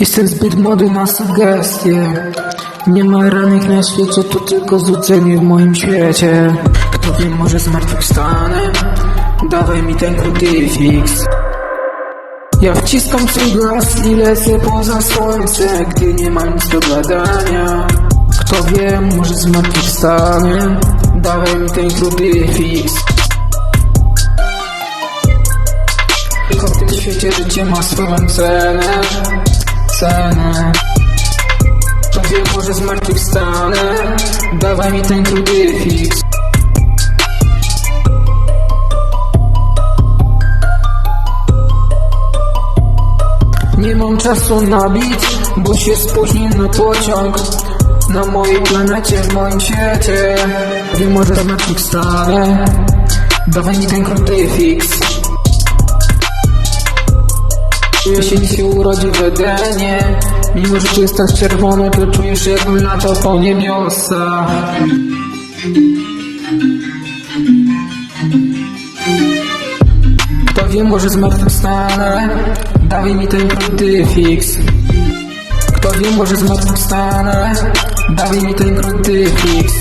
Jestem zbyt młody na sugestie Nie ma ranych na świecie, to tylko złudzenie w moim świecie. Kto wie, może zmartwychwstanę Dawaj mi ten krucyfiks. Ja wciskam swój glas i lecę poza słońce Gdy nie ma nic do gadania. Kto wie, może zmartwychwstanę Dawaj mi ten krucyfiks. Tylko w tym świecie życie ma swoją cenę To wie, może zmartwychwstanę Dawaj mi ten krucyfiks. Nie mam czasu nabić, bo się spóźnię na pociąg. Na mojej planecie, w moim świecie. Wiem, może zmartwychwstanę Dawaj mi ten krucyfiks Czuję się urodzi w Edenie. Mimo, że jest tak czerwone, to czujesz jakbym latał po niebiosach Kto wie, może zmartwychwstanę. Dawaj mi ten krucyfiks Kto wie, może zmartwychwstanę. Dawaj mi ten krucyfiks